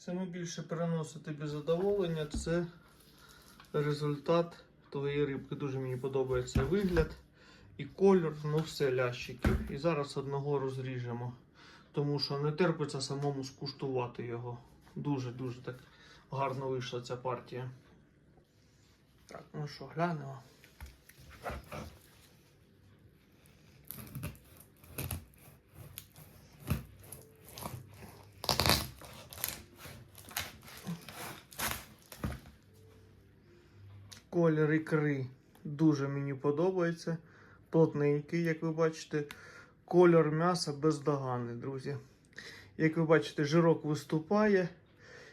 Саме більше переносить тобі задоволення це результат твоєї рибки. Дуже мені подобається вигляд і кольор, ну все лящики. І зараз одного розріжемо, тому що не терпиться самому скуштувати його. Дуже-дуже так гарно вийшла ця партія. Так, ну що, глянемо. Колір ікри дуже мені подобається. Плотненький, як ви бачите. Кольор м'яса бездоганний, друзі. Як ви бачите, жирок виступає.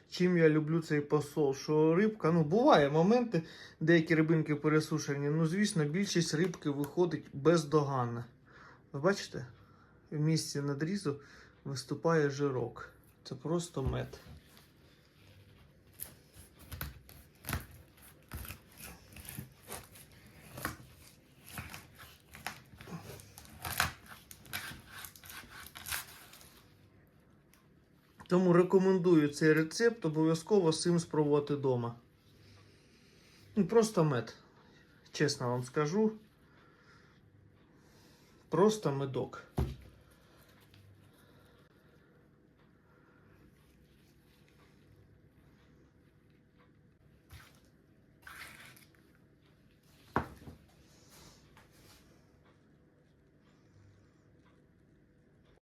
Чим я люблю цей посол, що рибка, ну буває моменти, деякі рибинки пересушені. Ну, звісно, більшість рибки виходить бездоганна. Ви бачите? В місці надрізу виступає жирок. Це просто мед. Тому рекомендую цей рецепт обов'язково цим спробувати вдома. Ну, просто мед. Чесно вам скажу. Просто медок.